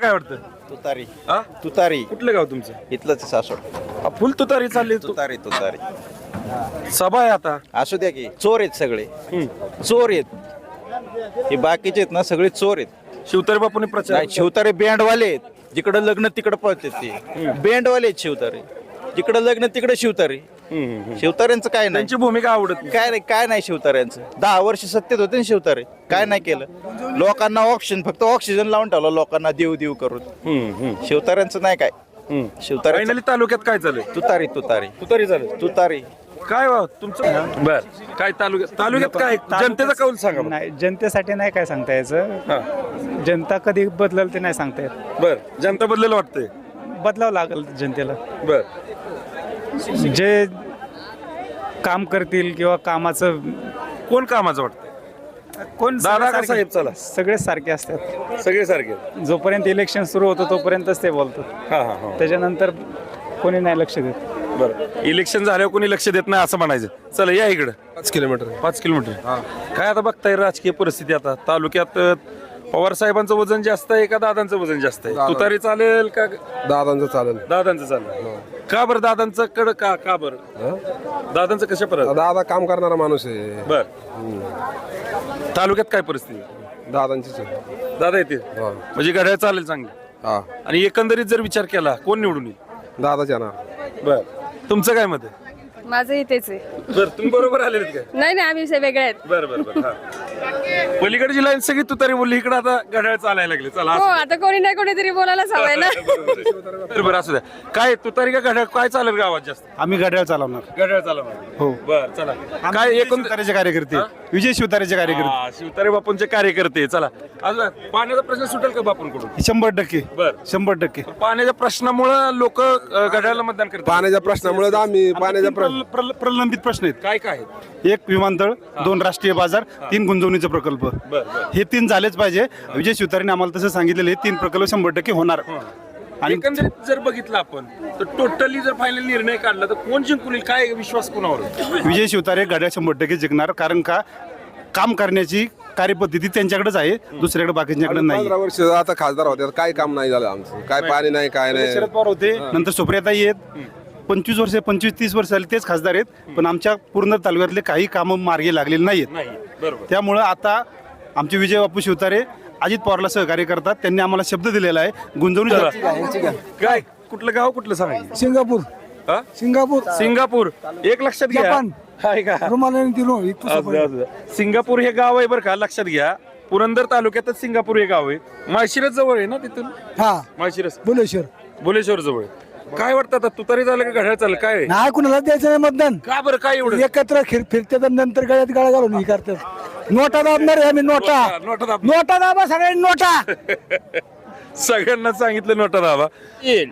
काय वाटतं? तुतारी. हा? तुतारी. कुठलं गाव तुमचं? इथलंच सासवड. हा, फुल तुतारी चालली तू. तुतारी तुतारी. सभा आहे आता. असू द्या की चोर आहेत सगळे. चोर आहेत. हे बाकीचे आहेत ना सगळे चोर आहेत. शिवतारी बापूने प्रचार नाही शिवतारे बँडवाले आहेत. जिकडं लग्न तिकडं पळतात ते. बँडवाले आहेत शिवतारे. जिकडं लग्न तिकडं शिवतारे. शिवतार्यांचं काय नाही. त्यांची भूमिका आवडत नाही. काय नाही काय नाही शिवतार्यांचं दहा वर्ष सत्तेत होते ना शिवतारे. काय नाही केलं. लोकांना ऑक्सिजन फक्त ऑक्सिजन लावून ठेवलं लोकांना देव देव करून. शिवतार्यांचं नाही काय. शिवतारे फायनली तालुक्यात काय चालू तुतारी तुतारी. तुतारी झालं. तुतारी. काय वा तुमचं? बर. काय तालुक्यात तालुक्यात काय? जनतेचा कौल सांगा बरं. नाही जनतेसाठी नाही काय सांगता यायचं. हा. जनता कधी बदलल ते नाही सांगता येत. बर. जनता बदलेलं वाटतंय. बदलावं लागेल जनतेला. बर. जे काम करतील किंवा कामाचं कोण कामाचं वाटतंय? कोण दादा सगळे का सारखे- साहेब चला. सगळे सारखे असतात. सगळे सारखे. जोपर्यंत इलेक्शन सुरू होतं तोपर्यंतच ते बोलतात. हा हा हा. त्याच्यानंतर कोणी नाही लक्ष देत. बरं. इलेक्शन झाल्यावर कोणी लक्ष देत नाही असं म्हणायचं. चला या इकडं. पाच किलोमीटर. पाच किलोमीटर. काय आता बघताय राजकीय परिस्थिती आता? तालुक्यात अ, पवार साहेबांचं वजन जास्त आहे का दादांचं वजन जास्त आहे? दादा. तुतारी चालेल का? दादांचं चालेल. दादांचं चालेल. का बरं दादांचं कड का का बरं? दादांचं कशा परत? दादा काम करणारा माणूस आहे. बर. तालुक्यात काय परिस्थिती? दादांचीच आहे. दादा येते हा. म्हणजे घड्याळ चालेल चांगली. हा. आणि एकंदरीत जर विचार केला कोण निवडून येईल? दादाच येणार. बर. तुमचं काय मत आहे? माझं इथेच आहे. बर तुम्ही बरोबर आलेत काय? नाही नाही आम्ही वेगळे आहेत. बर बर बर. हा. पलीकडची लाईन सगळी तुतारी बोलली इकडे आता घड्याळ चालायला लागले. चला हो आता कोणी ना कोणीतरी बोलायलाच हवंय ना. दे. बरं बरं असू द्या. काय तुतारी का घड्याळ काय चालेल गावात जास्त? आम्ही घड्याळ चालवणार. घड्याळ चालवणार. हो. बर चला. काय एकूण शिवतारेचे कार्यकर्ते. विजय शिवतारेचे कार्यकर्ते. हा, शिवतारे बापूंचे कार्यकर्ते चला. अजून पाण्याचा प्रश्न सुटेल का बापूंकडून? शंभर टक्के. बर. शंभर टक्के. पाण्याच्या प्रश्नामुळे लोक घड्याळाला मतदान करतात. पाण्याच्या प्रश्नामुळे आम्ही पाण्याच्या प्र- प्रल- प्रल- प्रलंबित प्रश्न आहेत. काय काय आहेत? एक विमानतळ दोन राष्ट्रीय बाजार तीन गुंतवणुकीचे प्रकल्प. हे तीन झालेच पाहिजे. विजय शिवतारेने आम्हाला तसं सांगितलेलं हे तीन प्रकल्प शंभर टक्के होणार. आणि एकंदरीत जर बघितलं आपण तर टोटली जर फायनल निर्णय काढला तर कोण जिंकून येईल? काय विश्वास कोणावर? विजय शिवतारे गाड्या शंभर टक्के जिंकणार कारण का? काम करण्याची कार्यपद्धती त्यांच्याकडेच आहे दुसऱ्याकडे बाकीच्याकडे नाही. पंधरा वर्ष आता खासदार होते काय काम नाही झालं आमचं? काय पाणी नाही काय नाही. शरद पवार होते. नंतर सुप्रियाताई आहेत. पंचवीस वर्ष पंचवीस तीस वर्ष झाली तेच खासदार आहेत पण आमच्या पूर्ण तालुक्यातले काही कामं मार्गी लागलेली नाहीत नाही बरोबर. त्यामुळं आता आमचे विजय बापू शिवतारे अजित पवारला सहकार्य करतात. त्यांनी आम्हाला शब्द दिलेला आहे गुंतवणूक काय कुठलं गाव कुठलं सांगायचं सिंगापूर. हा? सिंगापूर. सिंगापूर. एक लक्षात घ्या. सिंगापूर हे गाव आहे बरं का लक्षात घ्या. पुरंदर तालुक्यातच सिंगापूर हे गाव आहे. माळशिरस जवळ आहे ना तिथून? हा. माळशिरस. बुलेश्वर. बोलेश्वर जवळ आहे. काय वाटतं आता? तुतारी झालं का घड्याळ चाललं? काय? आहे? नाही कुणाला द्यायचं नाही मतदान. का बरं? काय एवढं? एकत्र फिर फिरतात आणि नंतर गळ्यात गाळा घालून हे करतात नोटा दाबणार आहे आम्ही नोटा. नोटा दाब. नोटा दाबा सगळ्यांनी नोटा. सगळ्यांना सांगितलं नोटा दाबा.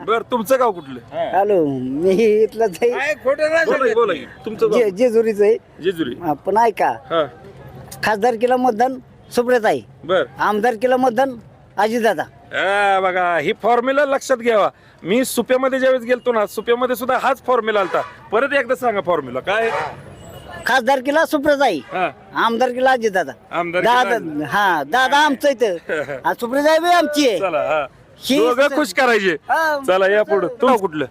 बर तुमचं गाव कुठलं? हॅलो मी इथलंच आहे. बोला की, बोला की. तुमचं गाव? जेजुरीच आहे. जेजुरी. पण ऐका हा. खासदारकीला मतदान सुप्रियाताई बर. आमदारकीला मतदान अजितदादा. हा, बघा ही फॉर्म्युला लक्षात घ्यावा. मी सुप्यामध्ये ज्यावेळेस गेलतो ना सुप्यामध्ये सुद्धा हाच फॉर्म्युला आलता. परत एकदा सांगा फॉर्म्युला काय खासदारकीला सुप्रियाताई. हा. आमदारकीला अजितदादा. आमदारकीला दादा हा दादा आमचं इथं. आणि सुप्रियाताई बी आमची आहे. चला हा. ही- दोघं खुश करायचे. हा. चला या पुढं. तू कुठलं?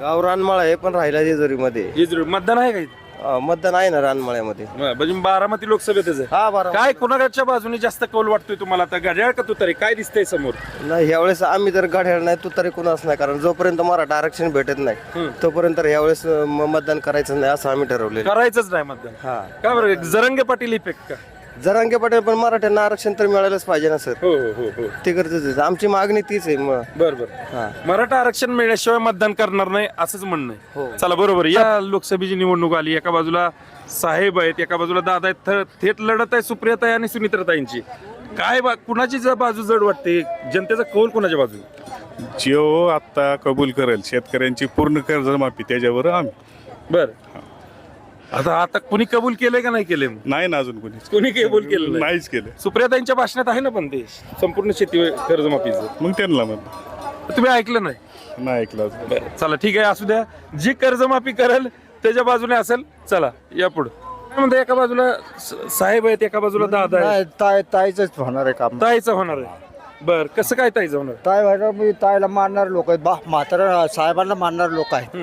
गाव रानमाळा आहे पण राहिला जेजुरीमध्ये. जेजुरी मतदान आहे का इथं? अं, मतदान आहे ना रानमाळ्यामध्ये. म्हणजे बारामती लोकसभेतच आहे हा बरं काय कुणाकडच्या बाजूने जास्त कौल वाटतोय तुम्हाला? आता घड्याळ का तू तरी काय दिसतंय समोर? नाही यावेळेस आम्ही जर गाड्या नाही तू तरी कुणाच नाही कारण जोपर्यंत मराठा आरक्षण भेटत नाही तोपर्यंत यावेळेस अं, म- मतदान करायचं नाही असं आम्ही ठरवलेलं करायचंच नाही मतदान. हा. का बरं जरंगे पाटील इफेक्ट का? जरांगे पाटील पण मराठ्यांना आरक्षण तर मिळायलाच पाहिजे ना सर? हो हो हो हो. ते गरजेचं आहे. आमची मागणी तीच आहे मग. बर बर. हा. मराठा आरक्षण मिळाल्याशिवाय मतदान करणार नाही असंच म्हणणं आहे. चला बरोबर. या लोकसभेची निवडणूक आली. एका बाजूला साहेब आहेत एका बाजूला दादा आहेत. थ- थेट लढत आहे सुप्रियाताई आणि सुनित्रताईंची. काय बा- कुणाची ज- बाजू जड वाटते? जनतेचा कौल कुणाच्या बाजू जिओ आता कबूल करेल शेतकऱ्यांची पूर्ण कर्जमाफी त्याच्यावर आम्ही. बर. आता आता कुणी कबूल केलंय का नाही केलंय? नाही ना अजून कोणी. कुणी कबूल केलं नाही? नाहीच केलं. सुप्रियाताईंच्या भाषणात आहे ना पण ते संपूर्ण शेती कर्जमाफीचं. मग त्यांना म्हणलं तुम्ही ऐकलं नाही? नाही ऐकलं अजून. बरं, चला ठीक आहे असू द्या. जी कर्जमाफी करेल त्याच्या बाजूने असेल चला या पुढं. काय म्हणता एका बाजूला स- साहेब आहेत एका बाजूला दादा आहेत. ताय तायच होणार आहे काम. ताईचं होणार आहे. बर कसं काय ताई जाऊन ताय व्हायला मी ताईला मारणारे लोक आहेत. बा म्हातारा साहेबांना मारणारे लोक आहेत.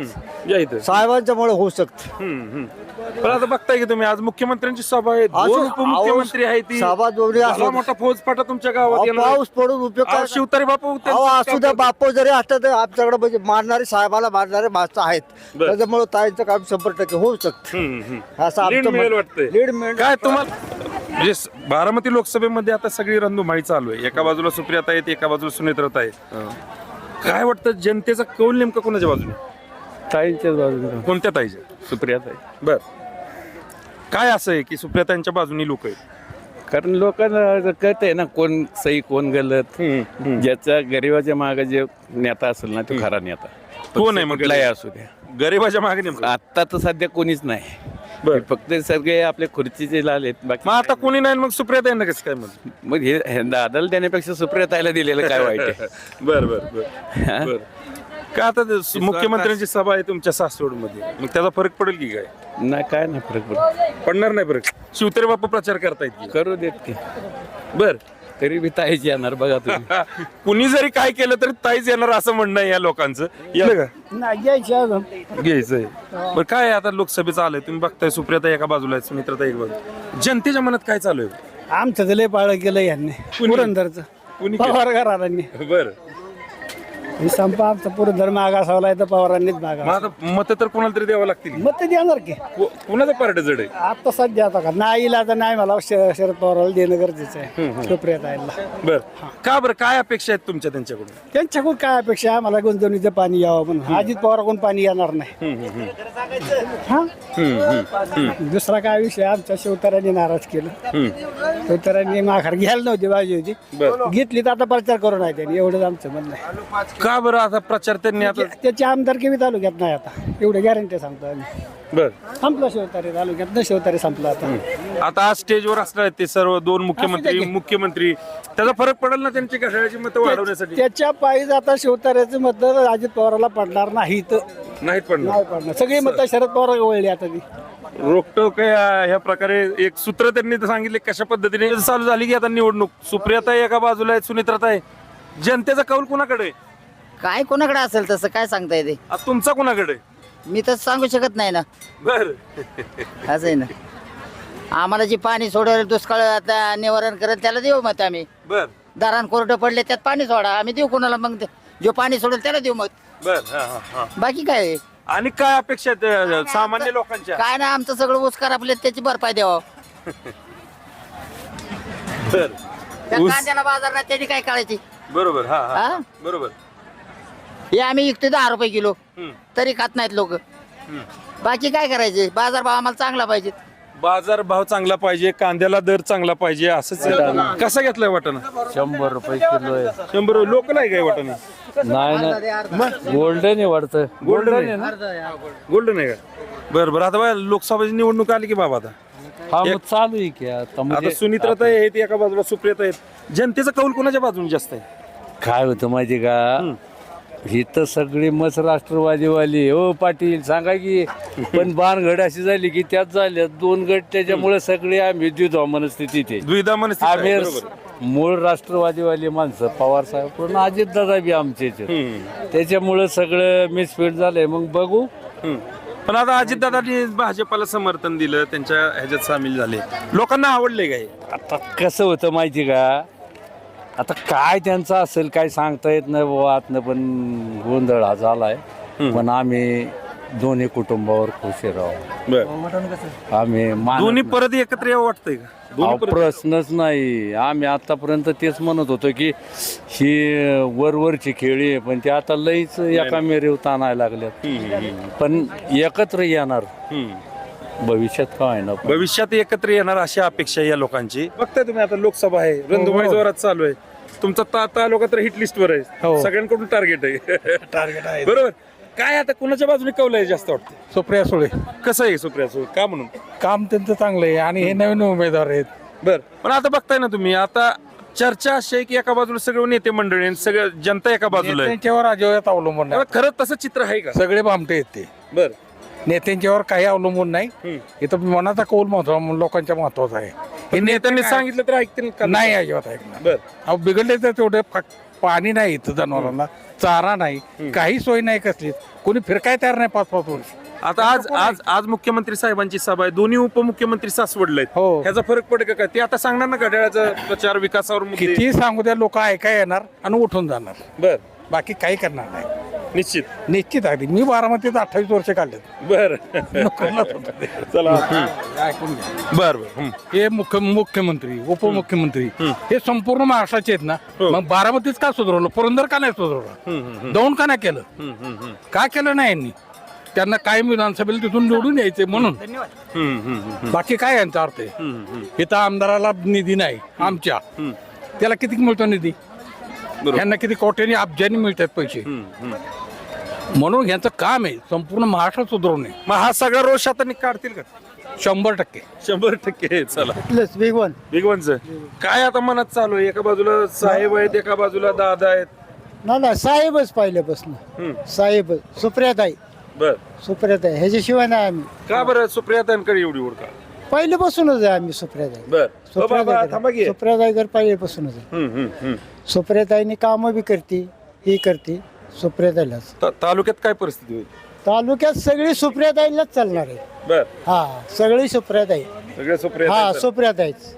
या इथं. साहेबांच्यामुळे होऊ शकत. हम्म, हम्म. पण आता बघताय की तुम्ही आज मुख्यमंत्र्यांची सभा आहे. दोन उपमुख्यमंत्री आहेत ती. सभा दोन्ही असू मोठा फौजफाटा तुमच्या गावात अहो, येणार आहे. पाऊस पडून उपयोग अहो, शिवतारे बापू अहो त्यांचं असू द्या काम बापू जरी असलं तर आमच्याकडे म्हणजे मारणारे साहेबाला मारणारे माणसं आहेत. बरं. त्याच्यामुळे ताईंचं काम शंभर टक्के होऊ शकतं. हम्म, हम्म. असं लीड आमचं मिळेल मत- वाटतंय. लीड मिळेल. काय तुम्हाला म्हणजे स- बारामती लोकसभेमध्ये आता सगळी रंधुमाळी चालू आहे. एका बाजूला सुप्रियाता आहेत एका बाजूला सुनेत्रता आहे काय वाटतं जनतेचा कौल नेमका कोणाच्या बाजूने? ताईंच्याच बाजूने. कोणत्या ताईच्या? सुप्रिया ताई. बर. काय असं आहे की सुप्रियातांच्या बाजूने लोक आहेत? कारण लोकांना कळत आहे ना कोण सही कोण गलत. ज्याचा गरीबाच्या मागे जे नेता असेल ना तो खरा नेता. कोण आहे मग कुठलाही असू द्या. गरीबाच्या मागे नेमकं? आता तर सध्या कोणीच नाही. बर. फक्त सगळे आपले खुर्चीचे लाल आहेत बाकी मग आता कोणी नाही. मग सुप्रियाताईंना कसं काय मग मग हे हे दादाला देण्यापेक्षा सुप्रिया ताईला दिलेलं काय वाईट आहे? बर बर बर. बर. का आता ते मुख्यमंत्र्यांची सभा आहे तुमच्या सासवडमध्ये मग त्याचा फरक पडेल की काय? नाही काय नाही फरक पडत. पडणार नाही फरक. शिवतरे बापू प्रचार करतायत करू देत की. बर. तरी बी ताईच येणार बघा तुम्ही. कुणी जरी काय केलं तरी ताईच येणार असं म्हणणं आहे या लोकांचं. यालं का घ्यायचंय. बरं काय आहे आता लोकसभेचं आलंय? तुम्ही बघताय सुप्रियाता एका बाजूला आहे सुमित्रता एक बाजू जनतेच्या मनात काय चालू आहे? आमचं तर लय पाळ केलं यांनी. पुरंदरचं. कुणी केलं? पवार बर. हे संप आमचा पुरंदर मागासावला आहे तर पवारांनीच मागा आता मत तर कोणाला तरी द्यावं लागतील? मग ते देणार की. को- कुणाचं पार्ट जड आहे? आता सध्या आता का? नाही तर नाही मला. श- शरद पवाराला देणं गरजेचं आहे. सुप्रियात आईला बर. का बरं? काय अपेक्षा आहेत तुमच्या त्यांच्याकडून? त्यांच्याकडून काय अपेक्षा आहे? आम्हाला गुंतवणुकीचं पाणी यावं म्हणून. अजित पवाराकडून पाणी येणार नाही. हा? दुसरा काय विषय? आमच्या शिवतारांनी नाराज केलं. शिवतारांनी माघार घ्यायला नव्हती बाजू होती. घेतली तर आता प्रचार करू नाही त्यांनी. एवढंच आमचं म्हणणं आहे. का बरं आता प्रचार त्यांनी आता त्याची आमदारकी बी तालुक्यात नाही आता? एवढे गॅरंटी सांगतो आम्ही. बर. संपला शिवतारे तालुक्यात न शिवतारे संपला आता. आता आज स्टेजवर असणार आहेत ते सर्व दोन मुख्यमंत्री मुख्यमंत्री. त्याचा फरक पडेल ना त्यांची घड्याळाची मतं वाढवण्यासाठी? त्याच्या पायीच आता शिवतारेचं मत अजित पवाराला पडणार नाहीत नाहीत पडणार. नाही पडणार. सगळी मतं शरद पवार वळली आता ती. रोकटोक या ह्या प्रकारे एक सूत्र त्यांनी तर सांगितले कशा पद्धतीने चालू झाली की आता निवडणूक? सुप्रियाता एका बाजूला आहे सुनित्रता आहे जनतेचा कौल कुणाकडे? आहे? काय कोणाकडे असेल तसं? काय सांगता येते? आता तुमचा कुणाकडे? मी तर सांगू शकत नाही ना. बर. असं आहे ना. आम्हाला जे पाणी सोडवलं दुष्काळ आता निवारण करत त्याला देऊ मत आम्ही. बर. दारान कोरडं पडले त्यात पाणी सोडा. आम्ही देऊ कोणाला मग? ते- जो पाणी सोडेल त्याला देऊ मत. बर हा, हा, हा. बाकी काय? आहे? आणि काय अपेक्षा आहेत अं, सामान्य लोकांच्या? काय ना आमचं सगळं उसकार आपले त्याची भरपाई द्यावं. बर. त्या ऊस- कांद्याला बाजार नाही त्याची काय काढायची बरोबर हा हा? हा? बरोबर. हे आम्ही विकतो दहा रुपये किलो. तरी खात नाहीत लोक. बाकी काय करायचे? बाजार भाव आम्हाला चांगला पाहिजे. बाजार भाव चांगला पाहिजे कांद्याला दर चांगला पाहिजे असंच आहे. कसा घेतलाय वाटाणा? शंभर रुपये किलो आहे. शंभर लोकल आहे काय वाटाणा? नाही ना गोल्डन आहे वाटतं. गोल्डन आहे. गोल्डन आहे का? बरं बरं. आता बघा लोकसभेची निवडणूक आली की बाबा आता. हा मग चालू आहे की आता. म्हणजे सुनित्रता आहेत एका बाजूला सुप्रियता आहेत. जनतेचा कौल कोणाच्या बाजूने जास्त आहे? काय होतं माहिती का? ही तर सगळी मस राष्ट्रवादीवाली हो पाटील सांगा की पण बाणगड अशी झाली की त्यात झाल्या दोन गट त्याच्यामुळे सगळे आम्ही द्विधा मनस्थितीत आहे. द्विधा मनस्थिती आहे, आम्ही बरोबर. मूळ राष्ट्रवादीवाली माणसं पवार साहेब पूर्ण अजित दादा बी आमचे त्याच्यामुळं सगळं मिसफिट झालंय. मग बघू. हम्म. पण आता अजितदादांनी भाजपाला समर्थन दिलं त्यांच्या ह्याच्यात सामील झाले. लोकांना आवडले काय आता कसं होतं माहिती का? आता काय त्यांचं असेल काय सांगता येत नाही बाबा आतनं पण गोंधळ हा झालाय. पण आम्ही दोन्ही कुटुंबावर खुश राहू बर. आम्ही मान- दोन्ही परत एकत्र यावं वाटतंय का? अहो, दोन्ही परत प्रश्नच नाही. आम्ही आतापर्यंत तेच म्हणत होतो की ही वरवरची खेळी आहे पण ते आता लईच एका मेरेव ताणायला लागल्यात. पण एकत्र येणार. हम्म. भविष्यात काय ना? भविष्यात एकत्र येणार अशी अपेक्षा आहे या लोकांची. बघताय तुम्ही आता लोकसभा आहे रणधुमाळी जोरात चालू आहे. तुमचा ता तालुका तर हिट लिस्ट वर आहे. सगळ्यांकडून टार्गेट आहे. टार्गेट आहे. बरोबर. काय आता कुणाच्या बाजूने कौल आहे जास्त वाटतं? सुप्रिया सुळे. कसं आहे सुप्रिया सुळे? का म्हणून? काम त्यांचं चांगलं आहे आणि हे नवीन उमेदवार आहेत. बर. पण आता बघताय ना तुम्ही आता चर्चा अशी आहे की एका बाजूला सगळे नेते मंडळी आणि सगळं जनता एका बाजूला आहे. त्यांच्यावर अजिबात अवलंबून आता खरंच तसं चित्र आहे का? सगळे भामटे आहेत ते. बर. नेत्यांच्यावर काही अवलंबून नाही. इथं मनाचा कौल महत्त्व लोकांच्या महत्त्वाचा आहे. हे नेत्यांनी सांगितलं तर ऐकतील का? नाही अजिबात ऐकणार. बर. अहो बिघडले तर तेवढे फक- पाणी नाही इथं जनावरांना चारा नाही काही सोय नाही कसलीच कोणी फिरकाय तयार नाही पाच पाच वर्ष. आता आज आज आज मुख्यमंत्री साहेबांची सभा आहे. दोन्ही उपमुख्यमंत्री सासवडले हो. ह्याचा फरक पडेल का? काय ते आता सांगणार ना घड्याळाचा प्रचार विकासावर मुद्दे. किती सांगू द्या लोक ऐकाय येणार आणि उठून जाणार. बर. बाकी काही करणार नाही. निश्चित. निश्चित अगदी. मी बारामतीत अठ्ठावीस वर्ष काढलेत बर. लोकांनाच होतं ते. चला. ऐकून घ्या. बर बर. हे. मुख्य मुख्यमंत्री उपमुख्यमंत्री हे. संपूर्ण महाराष्ट्राचे आहेत ना? मग बारामतीच का सुधारवलं? पुरंदर का नाही सुधारवलं? दौंड का नाही केलं? का केलं नाही यांनी? त्यांना कायम विधानसभेला तिथून निवडून यायचे म्हणून. बाकी काय यांचा अर्थ आहे? इथं आमदाराला निधी नाही आमच्या. त्याला किती मिळतो निधी? यांना किती कोट्यानी अब्जानी मिळतात पैसे. म्हणून यांचं काम आहे संपूर्ण महाराष्ट्र सुधारवणे मग हा सगळा रोष आता नि- काढतील का? शंभर टक्के. शंभर टक्के चला. बिग वन बिगवनचं काय आता मनात चालू आहे? एका बाजूला साहेब आहेत एका बाजूला दादा आहेत. ना ना साहेबच पहिल्यापासून. साहेब सुप्रियाताई. बर. सुप्रियाताई ह्याच्याशिवाय नाही आम्ही. का बरं सुप्रियातांकडे एवढी ओळखा पहिल्यापासूनच आहे आम्ही सुप्रियाताई. बर. ओ बाबा थांबा की. सुप्रियाताई पहिल्यापासूनच आहे. हम्म, हम्म, हम्म. सुप्रियाताईनी कामं बी करते ही करते सुप्रियाताईलाच. ता- तालुक्यात काय परिस्थिती होईल? तालुक्यात सगळी सुप्रियाताईलाच चालणार आहे. बर. हा सगळी सुप्रियाताई. सगळे हा सुप्रिया सुप्रियाताईच.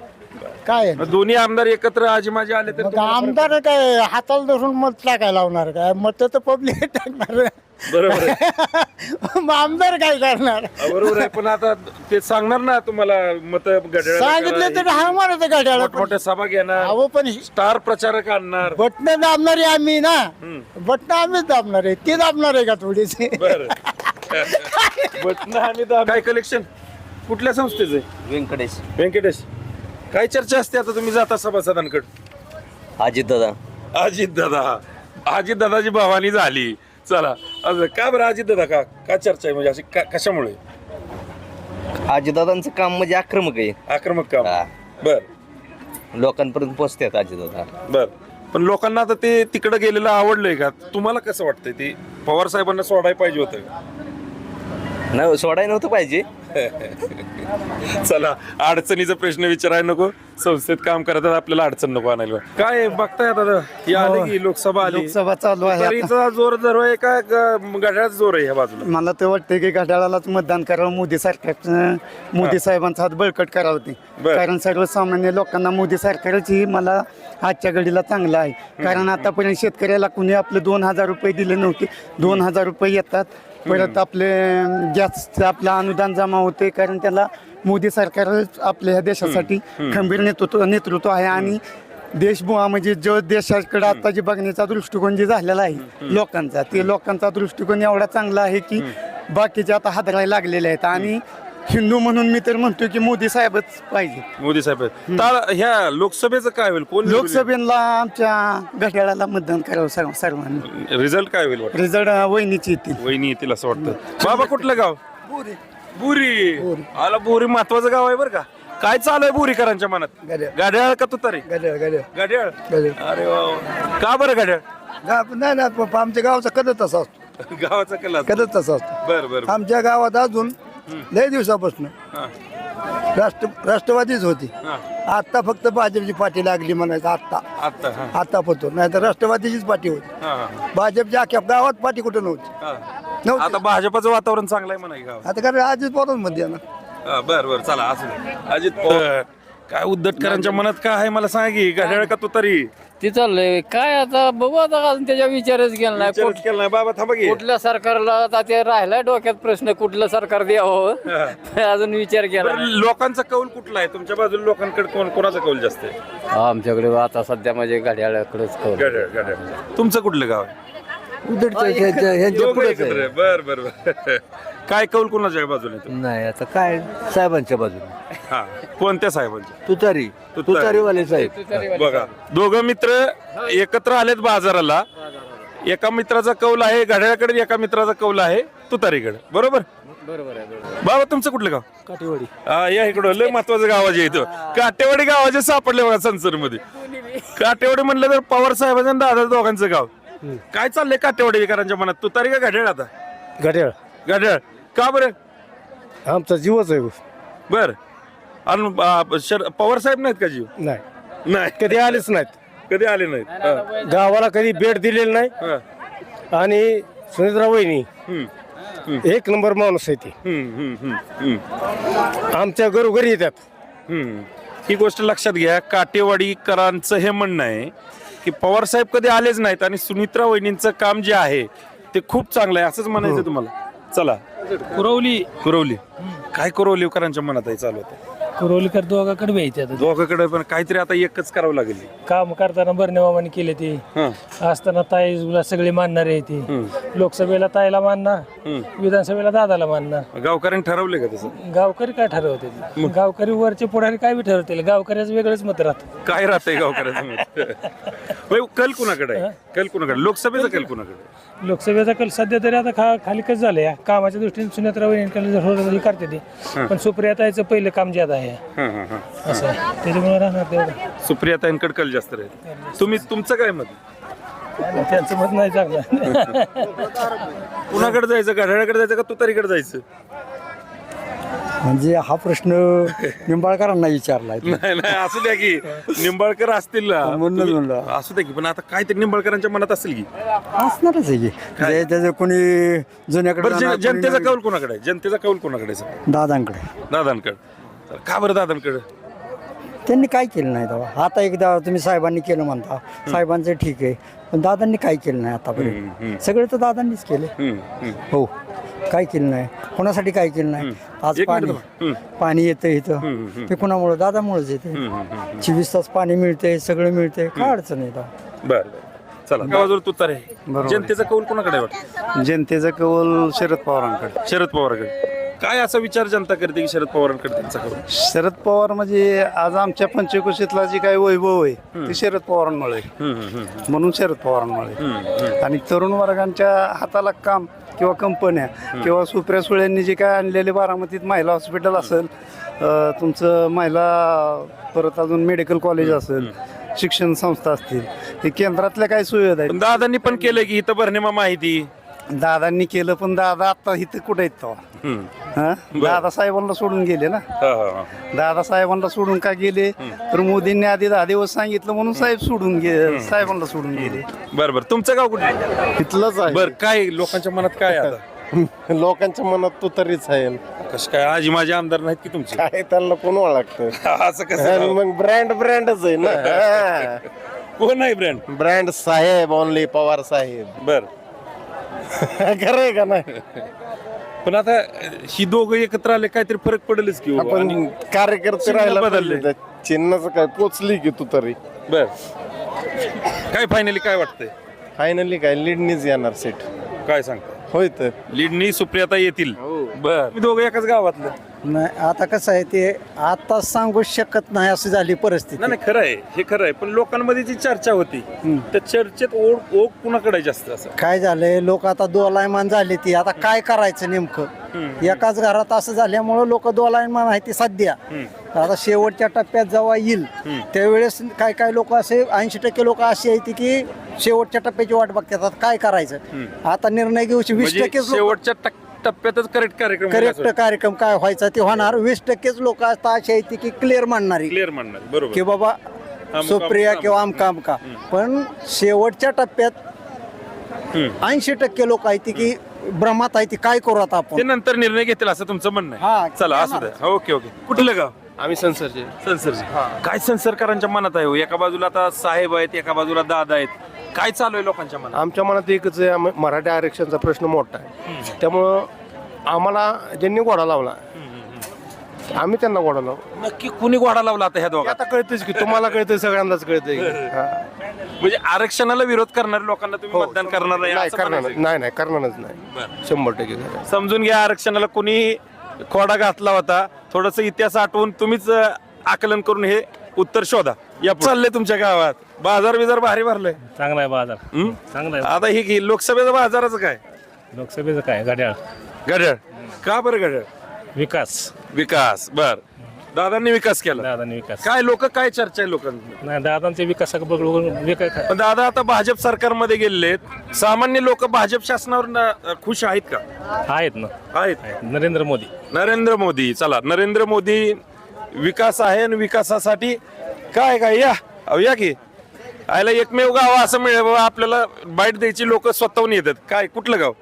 काय आहे? दोन्ही आमदार एकत्र आजी माझे आले तर मग आमदार काय हाताला धरून मत टाकायला लावणार काय? मत तर पब्लिक टाकणार. बरोबर आहे. मग आमदार काय करणार? बरोबर आहे. पण आता ते सांगणार ना तुम्हाला मत सांगितलं तर हा म्हणत गाड्याला मोठमोठ्या सभा घेणार. अहो पण स्टार प्रचारक आणणार. बटणं दाबणारे आम्ही ना. बटणं आम्हीच दाबणार आहे. ते दाबणार आहे का थोडीशी? बर. बटन आणि दाब- काय कलेक्शन कुठल्या संस्थेचं आहे? व्यंकटेश. व्यंकटेश. काय चर्चा असते आता तुम्ही जाता सभासदांकडे? अजित दादा अजित दादा अजित दादाची भावानी झाली. चला. का बरं अजित दादा का का चर्चा आहे? म्हणजे अशी का- कशामुळे? अजितदादांचं काम म्हणजे आक्रमक आहे. आक्रमक काम. हा. बर. लोकांपर्यंत पोहोचतात अजितदादा बर. पण लोकांना आता ते तिकडे गेलेलं आवडलंय का? तुम्हाला कसं वाटतंय ते? पवार साहेबांना सोडायला पाहिजे होतं. नाही सोडायला नव्हतं पाहिजे. चला अडचणीचा प्रश्न विचारायला नको. संस्थेत काम करतात आपल्याला अडचण नको आणायला. काय आहे, बघताय आता हे आले की लोकसभा आली. लोकसभा चालू आहे आता. तरीचा जोर जर आहे का ग- घड्याळाचा जोर आहे ह्या बाजूला? मला तर वाटतं की घड्याळालाच मतदान करावं मोदी सरकार मोदी साहेबांचा हात बळकट करावं ते. बर. कारण सर्वसामान्य लोकांना मोदी सरकारच ही मला आजच्या घडीला चांगलं आहे. कारण आतापर्यंत शेतकऱ्याला कुणी आपले दोन हजार रुपये दिले नव्हते. दोन हजार रुपये येतात. परत आपले गॅस आपलं अनुदान जमा होते कारण त्याला मोदी सरकार आपल्या ह्या देशासाठी खंबीर नेतृत्व नेतृत्व आहे आणि देश म्हणजे जो देशाकडे आता जे बघण्याचा दृष्टिकोन जे झालेला आहे लोकांचा ते लोकांचा दृष्टिकोन एवढा चांगला आहे की बाकीचे आता हादरायला लागलेले आहेत आणि हिंदू म्हणून मी तर म्हणतो की मोदी साहेबच पाहिजे. मोदी साहेब. ताळ- ह्या लोकसभेचं काय होईल? कोण लोकसभेला आमच्या घड्याळाला मतदान करावं सर्व सर्वांनी. रिझल्ट काय होईल वाटतं? रिझल्ट वहिनीची येतील. वहिनी येतील असं वाटतं. बाबा कुठलं गाव? बुरी. आला बुरी महत्वाचं गाव आहे बरं का. काय चालू आहे बुरीकरांच्या मनात? गाड्याळ. का तुतारी? घड्याळ घड्याळ गाड्याळ? घड्याळ अरे वा वा. का बरं गाड्याळ? नाही ना आमच्या गावचा कधीच तसा असतो. गावाचा कला बर. आमच्या गावात अजून लय दिवसापासून. हा. राष्ट्र राष्ट्रवादीच होती. हा. आता फक्त भाजपची पाठी लागली म्हणायचं आता आता हा. आता पतो नाही तर राष्ट्रवादीचीच पाठी होती. भाजपच्या अख्ख्या गावात पाठी कुठं नव्हती? आता भाजपाचं वातावरण चांगलं आहे म्हणा आता कारण आजच पोरच मध्ये ना हा, बर बर चला असू. अजित पवार. काय उद्धटकरांच्या मनात काय आहे मला सांग की गाड्याळ का तुतारी ते चाललंय. काय आता बघू आता अजून त्याच्या विचारच केला नाही. विचारच केला नाही. बाबा थांबा की. कुठल्या सरकारला आता ते राहिलाय डोक्यात प्रश्न कुठलं सरकार द्यावं? अजून विचार केला बरं, लोकांचा कौल कुठला आहे? तुमच्या बाजूला लोकांकडे कोण कोणाचा कौल जास्त आहे? आमच्याकडे आता सध्या म्हणजे गाड्याकडेच गाड्याळ गाड्याळ तुमचं कुठलं गाव आहे? दोघं एकत्र आहे. बर बर बर. काय कौल कोणाच्या बाजूने आहे नाही आता काय साहेबांच्या बाजूने. हा कोणत्या साहेबांच्या? तुतारी तुतारीवाले साहेब. बघा दोघं मित्र एकत्र आलेत बाजाराला. एका मित्राचा कौल आहे घड्याळकडे एका मित्राचा कौल आहे तुतारीकडे. बरोबर? बरोबर आहे बाबा तुमचं कुठलं गाव? काटेवाडी. हा या इकडं. लय महत्वाचं गावाचे आहे इथं. काटेवाडी गावाचे सापडले बघा संसदमध्ये काटेवाडी म्हणलं तर पवार साहेबांचं आणि दादा दोघांचं गाव. काय चाललंय काटेवाडीकरांच्या मनात? तुतारी का घड्याळ आता? घड्याळ. घड्याळ. का बरं? आमचा जीवच आहे बर. आणि शर- पवार साहेब नाहीत का जीव? नाही. नाही. कधी आलेच नाहीत. कधी आले नाहीत? हा, गावाला कधी भेट दिलेली नाही. हा. आणि सुनित्रा वहिनी हम्म, एक नंबर माणूस आहे ती. हम्म, हम्म, हम्म, हम्म, आमच्या घरोघरी येतात. हम्म. ही गोष्ट लक्षात घ्या. काटेवाडीकरांचं हे म्हणणं आहे की पवार साहेब कधी आलेच नाहीत आणि सुनित्रा वहिनींचं काम जे आहे ते खूप चांगलं आहे असंच म्हणायचं तुम्हाला. चला. कुरवली. कुरवली. काय कुरवलीकरांच्या मनात आहे चालू होतं कुरवलीकर दोघाकडे व्यायचे आता दोघाकडे पण काहीतरी आता एकच करावं लागेल. काम करताना बरनेमामाने केले ते. हं. असताना ताईला सगळे मानणारे आहे ते. लोकसभेला ताईला मानणार विधानसभेला दादाला मानणार. गावकऱ्यांनी ठरवले का तसं? गावकरी काय ठरवतील गावकरी वरचे पुढारी काय बी ठरवतील? गावकऱ्याचं वेगळंच मत राहतं. काय राहतंय गावकऱ्याचं मत? होय, कल कुणाकडे आहे? कल कुणाकडे? लोकसभेचा कल कुणाकडे? लोकसभेचा कल सध्या तरी आता खा खाली कसं झालंय कामाच्या दृष्टीने सुनेत्रा वहिनी करते ते. पण सुप्रियाताईचं पहिलं काम जे आता आहे. हं, हं, हं. असं आहे. त्याच्यामुळे राहणार तेवढं सुप्रियाताईंकडे कल जास्त राहील. तुम्ही तुमचं काय मत? त्यांचं मत नाही चांगलं. कुणाकडे जायचं? घड्याळाकडे जायचं का तुतारीकडे जायचं? म्हणजे हा प्रश्न निंबाळकरांना विचारलाय नाही नाही असू द्या की. निंबाळकर असतील. ना. म्हणूनच म्हणलं. असू द्या की पण आता काहीतरी निंबाळकरांच्या मनात असेल की. असणारच आहे की. जे त्याचं कोणी जुन्याकडे बरं जाणार, जन- जनतेचा कौल कोणाकडे आहे? जनतेचा कौल कोणाकडे आहे सर? दादांकडे. दादांकडे. तर का बरं दादांकडे? त्यांनी काय केलं नाही तेव्हा? आता एकदा तुम्ही साहेबांनी केलं म्हणता. साहेबांचं ठीक आहे. पण दादांनी काय केलं नाही आतापर्यंत? सगळं तर दादांनीच केलं. हम्म, हम्म. हो. काय केलं नाही. कोणासाठी काय केलं नाही. आज एक पाणी. मिनिट थांबा. हम्म. पाणी येतं इथं. ते कुणामुळं? दादामुळेच येते. चोवीस तास पाणी मिळते सगळं मिळते. काय अडचण आहे? बरं बरं. चला. का बाजूला तुतारे जनतेचा कौल कोणाकडे आहे वाटतं? जनतेचा कौल शरद पवारांकडे. शरद पवारकडे. काय असा विचार जनता करते की शरद पवारांकडे त्यांचा कौल? शरद पवार म्हणजे आज आमच्या पंचकोशीतला जे काही वैभव आहे ते शरद पवारांमुळे आहे. म्हणून शरद पवारांमुळे आणि तरुण वर्गांच्या हाताला काम किंवा कंपन्या किंवा सुप्रिया सुळ्यांनी जे काय आणलेले बारामतीत महिला हॉस्पिटल असेल अ, तुमचं महिला परत अजून मेडिकल कॉलेज असेल शिक्षण संस्था असतील हे केंद्रातल्या काही सुविधा आहेत. पण दादांनी पण केलं की इथं भरणे माहिती. दादांनी केलं पण दादा आता इथं कुठे आहेत तेव्हा? हा? दादा साहेबांना सोडून गेले ना? दादा साहेबांना सोडून का गेले? तर मोदींनी आधी दहा दिवस सांगितलं म्हणून साहेब सोडून गे साहेबांना सोडून गेले. बरं बरं. तुमचं गाव कुठे इथलंच बरं काय लोकांच्या मनात काय आहे आता? आहे लोकांच्या मनात तू तरीच आहे. कसं काय? आजी माझे आमदार नाहीत की तुमचे? काय त्यांना कोण ओळखतं? असं कसं मग ब्रँड ब्रँडच आहे ना? कोण आहे ब्रँड ब्रँड साहेब ओनली पवार साहेब. बर. खरं आहे का नाही? पण आता ही दोघं एकत्र आले काहीतरी फरक पडेलच की हो. आपण कार्यकर्ते चिन्ह राहायला बदलले. चिन्हाचं काय पोचली की तू तरी? बर. काय फायनली काय वाटतंय? फायनली काय? लीडनीच येणार सेट काय सांगता? होय तर. लीडनी सुप्रियाता येतील. बर. मी दोघं एकाच गावातलं. नाही आता कसं आहे ते आता सांगू शकत नाही अशी झाली परिस्थिती. नाही नाही खरं आहे. हे खरं आहे. पण लोकांमध्ये जी चर्चा होती त्या चर्चेत ओढ ओढ कुणाकडे जास्त असं? काय झालंय? लोक आता दोलायमान झाली ती. आता काय करायचं नेमकं? एकाच घरात असं झाल्यामुळं लोक दोलायमान आहे ती सध्या. आता शेवटच्या टप्प्यात जेव्हा येईल त्यावेळेस काय काय लोक असे ऐंशी टक्के लोक अशी आहेत की शेवटच्या टप्प्याची वाट बघतात. आता काय करायचं? आता निर्णय घेऊ वीस म्हणजे टक्केच लोक शेवटच्या टक- टप्प्यातच करेक्ट कार्यक्रम करेक्ट कार्यक्रम काय व्हायचा ते होणार. वीस टक्केच लोक आता अशी आहेत की क्लिअर मांडणारी क्लिअर म्हणणार बरोबर. की बाबा सुप्रिया किंवा आमका आमका. पण शेवटच्या टप्प्यात ऐंशी टक्के लोक आहेत की भ्रमात आहे ती काय करू आता ते आपण नंतर निर्णय घेतील असं तुमचं म्हणणं हा, आहे चला असू द्या. Okay okay. कुठलं गाव? आम्ही संसरचे संसरजी काय संसरकरांच्या मनात आहे हो? एका बाजूला आता साहेब आहेत एका बाजूला दादा आहेत. काय चालू आहे लोकांच्या मनात? आमच्या मनात एकच आहे आम- मराठी आरक्षणचा प्रश्न मोठा आहे. त्यामुळं आम्हाला ज्यांनी घोडा लावला आम्ही त्यांना घोडा लावू. नक्की कुणी घोडा लावला आता ह्या दोघात? आता कळतंच की तुम्हाला कळतंय सगळ्यांनाच कळतंय. की. हा. म्हणजे आरक्षणाला विरोध करणाऱ्या लोकांना तुम्ही मतदान करणार नाही नाही असं करणार म्हणायचं? नाही नाही करणारच नाही. शंभर टक्के करणार. समजून घ्या आरक्षणाला कोणी खोडा घातला होता. थोडस इतिहास आठवून तुम्हीच अं, आकलन करून हे उत्तर शोधा. या चाललंय तुमच्या गावात. बाजार बिजार भारी भरलाय. चांगला आहे बाजार. हं? चांगला आता ही की लोकसभेचा बाजाराचं काय? आहे लोकसभेचं काय? घड्याळ. घड्याळ. का बरं घड्याळ? विकास. विकास. बर. दादांनी विकास केला. दादांनी विकास. काय लोक काय चर्चा आहे लोकांची? नाही बघून विकास पण दादा आता भाजप सरकारमध्ये गेलेत सामान्य लोक भाजप शासनावर न- खुश आहेत का? आहेत ना. आहेत. नरेंद्र मोदी. नरेंद्र मोदी. चला नरेंद्र मोदी विकास आहे आणि विकासासाठी काय काय या. अहो या की. आयला एकमेव गाव असं मिळेल बाबा आपल्याला बाईट द्यायची लोक स्वतःहून येतात. काय कुठलं गाव?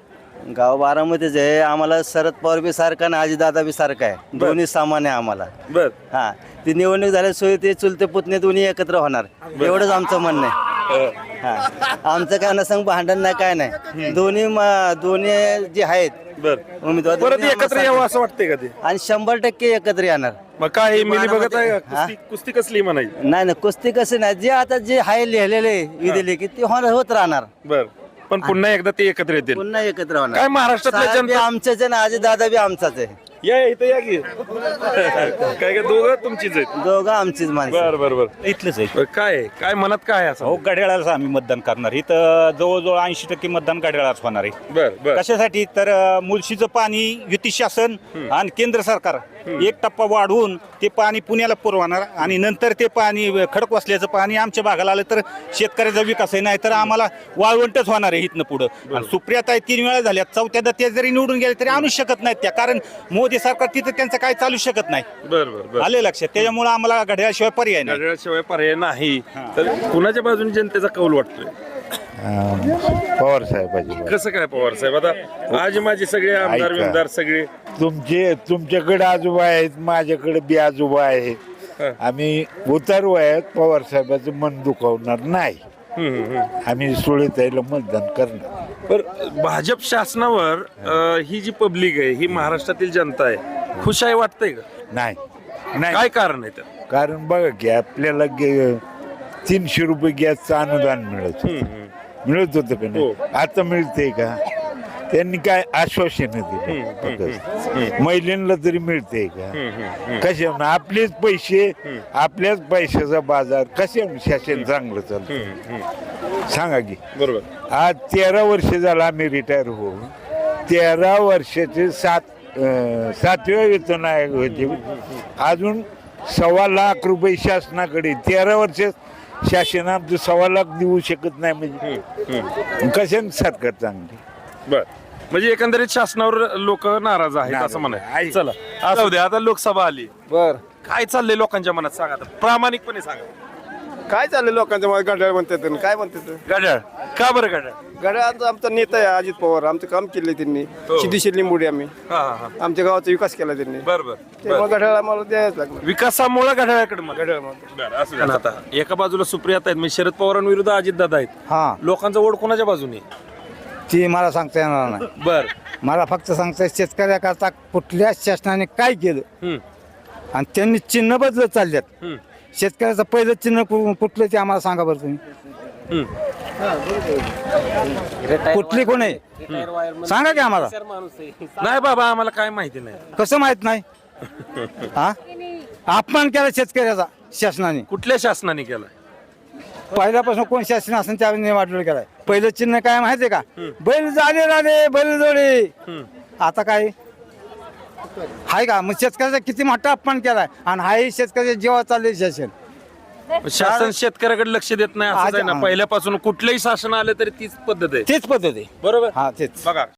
गाव बारामतीच आहे. आम्हाला शरद पवार बी सारखा आणि आजीदादा बी सारखा आहे. दोन्ही सामान आहे आम्हाला. बर. हा. ती निवडणूक झाल्याशिवाय ते चुलते पुतणे दोन्ही एकत्र होणार. एवढंच आमचं म्हणणं आहे. हा. आमचं काय नसंग भांडण नाही काय नाही. दोन्ही म- दोन्ही जे आहेत बर. उमेदवार परत दोन्ही एकत्र आम्हाला यावं असं वाटतंय का ते. आणि शंभर टक्के एकत्र येणार. मग काय हे मिली बघत आहे का? हा? कुस्ती कुस्ती कसली म्हणायची नाही ना कुस्ती कसं नाही. जे आता जे आहे लिहिलेले विधी की ते होणार होत राहणार. बर. पण पुन्हा एकदा ते एकत्र येतील. पुन्हा एकत्र होणार. काय महाराष्ट्रातल्या साहेब बी जनता आमचंच आहे ना आजी दादा बी आमचाच आहे. या इथं या की. काय काय दोघं तुमचीच आहेत. दोघं आमचीच माणसं बर बर बर. इथलंच आहे बर, काय आहे? काय मनात काय आहे असं? हो घड्याळालाच आम्ही मतदान करणार. इथं जवळजवळ ऐंशी टक्के मतदान घड्याळाच होणार आहे. बर बर. कशासाठी? तर अं, मुळशीचं पाणी युती शासन आणि केंद्र सरकार. एक टप्पा वाढवून ते पाणी पुण्याला पुरवणार आणि नंतर ते पाणी खडकवासल्याचं पाणी आमच्या भागाला आलं तर शेतकऱ्याचा विकास आहे नाही तर आम्हाला वाळवंटच होणार आहे इथनं पुढं. आणि सुप्रियाताई तीन वेळा झाल्या चौथ्यादा ते जरी निवडून गेले तरी आणू शकत नाहीत त्या कारण मोदी सरकार तिथं त्यांचं काय चालू शकत नाही. बर बर बर. आले लक्षात. त्याच्यामुळे आम्हाला घड्याळशिवाय पर्याय नाही. घड्याळाशिवाय पर्याय नाही. तर कुणाच्या बाजूने जनतेचा कौल वाटतोय? पवार साहेबाची कसं काय पवार साहेब? आता आज माझे सगळे आमदार ऐका. विमदार सगळे. तुमचे तुमच्याकडे आजोबा आहेत माझ्याकडे बी आजोबा आहेत. आम्ही उतारू आहेत पवार साहेबाचं मन दुखावणार नाही. हम्म, हम्म. आम्ही सुळेताईला मतदान करणार. पर भाजप शासनावर अं, ही जी पब्लिक आहे ही महाराष्ट्रातील जनता आहे खुश आहे वाटतंय का? नाही. नाही. काय कारण आहे कारण बघा की आपल्याला गे- तीनशे रुपये गॅसचं अनुदान मिळत. मिळत होतं का हो. नाही आता मिळते का? त्यांनी काय आश्वासन दिले. महिलांना तरी मिळते का? कशा आपलेच पैसे आपल्याच पैशाचा बाजार. कशा शासन चांगलं चालतं. सांगा की. बरोबर. आज तेरा वर्ष झालं आम्ही रिटायर हो तेरा वर्षाचे सात सातव्या वेतन आयोग होते. अजून सव्वा लाख रुपये शासनाकडे. तेरा वर्ष शासन आमचं सव्वा लाख देऊ शकत नाही म्हणजे कशाने सरकार चांगली? बर. म्हणजे एकंदरीत शासनावर लोक नाराज आहेत असं म्हणाय. चला असं. द्या आता लोकसभा आली. बर. काय चाललंय लोकांच्या मनात सांगा आता. प्रामाणिकपणे सांगा. काय चाललंय लोकांच्या मध्ये घड्याळ म्हणतात आणि काय म्हणतात? गाड्याळ का बरं गाड्याळ घड्याळ आमचा नेता आहे अजित पवार. आमचं काम केलंय त्यांनी. सिद्धेश्वर लिंबोडी आम्ही. हा हा हा. आमच्या गावाचा विकास केला त्यांनी. बर बर. त्यामुळे घड्याळ आम्हाला द्यायच लागणार विकासामुळे घड्याळाकडे. घड्याळ म्हणतो बरं, असू द्या ना आता एका बाजूला सुप्रियात आहेत म्हणजे शरद पवारांविरुद्ध अजित दादा आहेत. हा. लोकांचा ओढ कोणाच्या बाजूने? ती मला सांगता येणार नाही. बर. मला फक्त सांगता येईल शेतकऱ्याकरता कुठल्याच शासनाने काय केलं? हम्म, आणि त्यांनी चिन्ह बदलत चालल्यात. हम्म, शेतकऱ्याचं पहिलं चिन्ह कु- कुठलं ते आम्हाला सांगा बरं तुम्ही. हम्म. कुठली कोण आहे? सांगा की आम्हाला. नाही बाबा आम्हाला काय माहिती नाही. कसं माहीत नाही? हा? अपमान केला शेतकऱ्याचा शासनाने. कुठल्या शासनाने केलाय पहिल्यापासून कोण शासन असेल त्यावेळी वाटलं केलाय. पहिलं चिन्ह काय माहितीये का? बैल झाले राणे बैल जोडे आता काय? हाय का? मग शेतकऱ्याचा किती मोठा अपमान केलाय. आणि हाही शेतकऱ्याच्या जीवा चालले शासन. शासन शेतकऱ्याकडे लक्ष देत नाही असं ना पहिल्यापासून कुठलंही शासन आलं तरी तीच पद्धत आहे. तेच पद्धत आहे. बरोबर? हा तेच. बघा.